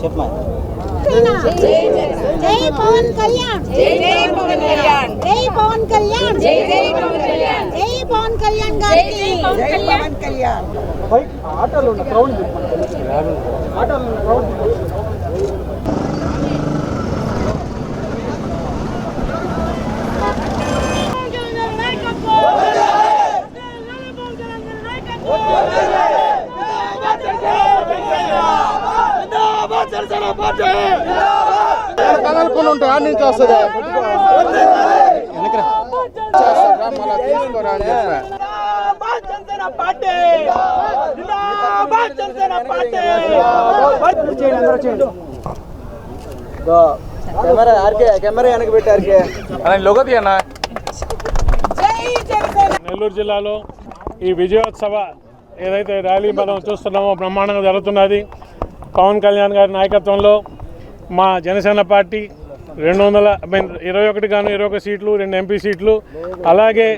Şef Mike. జై పవన్ కళ్యాణ్ జై జై పవన్ కళ్యాణ్ జై పవన్ కళ్యాణ్ జై జై పవన్ కళ్యాణ్ జై పవన్ కళ్యాణ్ జై గారికి జై పవన్ కళ్యాణ్ కదలకుండా ఉంటాయి ఆడి నుంచి వస్తుంది వెనకరా మళ్ళా తీసుకోరా అని చెప్పా. కెమెరా ఆర్కే కెమెరా వెనక పెట్టి ఆర్కే. లోగతి అన్న జై జనసేన! నెల్లూరు జిల్లాలో ఈ విజయోత్సవ ఏదైతే ర్యాలీ మనం చూస్తున్నామో బ్రహ్మాండంగా జరుగుతున్నది పవన్ కళ్యాణ్ గారి నాయకత్వంలో మా జనసేన పార్టీ రెండు వందల ఐ మీన్ ఇరవై ఒకటి గాను ఇరవై ఒక సీట్లు రెండు ఎంపీ సీట్లు అలాగే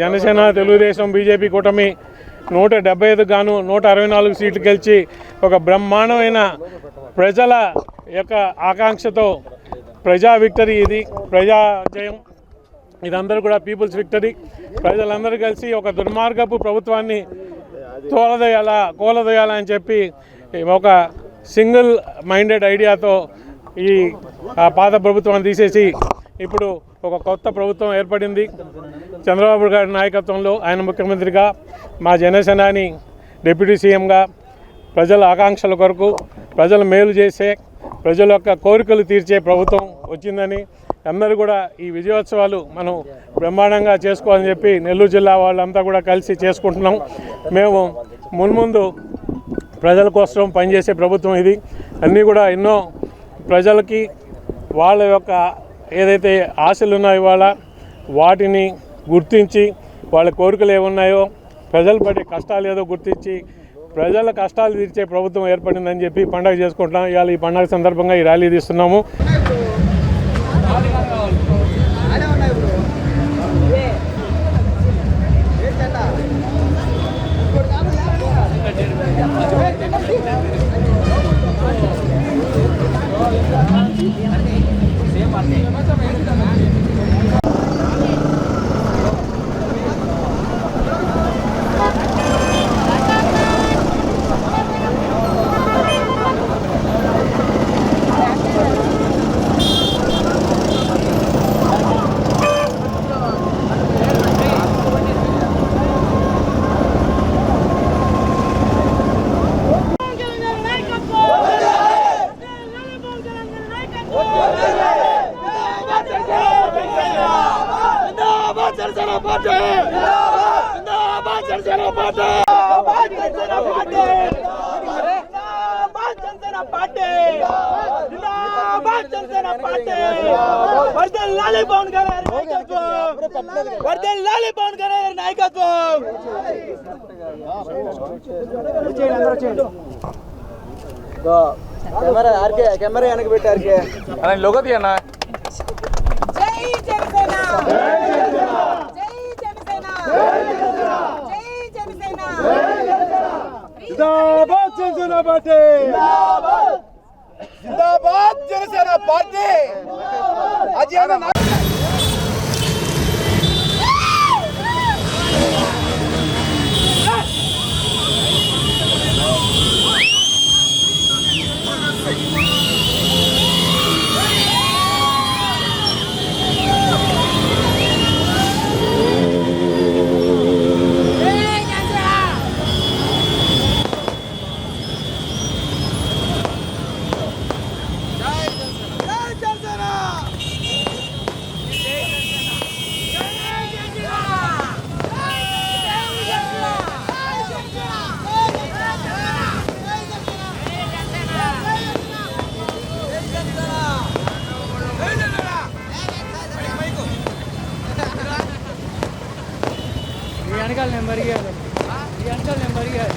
జనసేన తెలుగుదేశం బీజేపీ కూటమి నూట డెబ్బై ఐదు గాను నూట అరవై నాలుగు సీట్లు గెలిచి ఒక బ్రహ్మాండమైన ప్రజల యొక్క ఆకాంక్షతో ప్రజా విక్టరీ ఇది ప్రజా జయం. ఇదందరూ కూడా పీపుల్స్ విక్టరీ. ప్రజలందరూ కలిసి ఒక దుర్మార్గపు ప్రభుత్వాన్ని తోలదేయాలా కోలదోయాలా అని చెప్పి ఒక సింగిల్ మైండెడ్ ఐడియాతో ఈ ఆ పాత ప్రభుత్వాన్ని తీసేసి ఇప్పుడు ఒక కొత్త ప్రభుత్వం ఏర్పడింది. చంద్రబాబు గారి నాయకత్వంలో ఆయన ముఖ్యమంత్రిగా మా జనసేనాని డిప్యూటీ సీఎంగా ప్రజల ఆకాంక్షల కొరకు ప్రజల మేలు చేసే ప్రజల యొక్క కోరికలు తీర్చే ప్రభుత్వం వచ్చిందని అందరూ కూడా ఈ విజయోత్సవాలు మనం బ్రహ్మాండంగా చేసుకోవాలని చెప్పి నెల్లూరు జిల్లా వాళ్ళంతా కూడా కలిసి చేసుకుంటున్నాం. మేము మున్ముందు ప్రజల కోసం పనిచేసే ప్రభుత్వం ఇది. అన్నీ కూడా ఎన్నో ప్రజలకి వాళ్ళ యొక్క ఏదైతే ఆశలు ఉన్నాయో వాళ్ళ వాటిని గుర్తించి వాళ్ళ కోరికలు ఏమున్నాయో ప్రజలు పడే కష్టాలు ఏదో గుర్తించి ప్రజల కష్టాలు తీర్చే ప్రభుత్వం ఏర్పడిందని చెప్పి పండగ చేసుకుంటున్నాం. ఇవాళ ఈ పండగ సందర్భంగా ఈ ర్యాలీ తీస్తున్నాము. కెమెరా ఆర్కే కెమెరా వెనక పెట్టి ఆర్కే లోగతి అన్న జై జనసేన జై జనసేన జై జనసేన జిందాబాద్ జనసేన పార్టీ జిందాబాద్. జనసేన పార్టీ. అజయన వెనకాల నెంబర్ ఇవ్వాలి ఈ వెనకాల నెంబర్ ఇవ్వాలి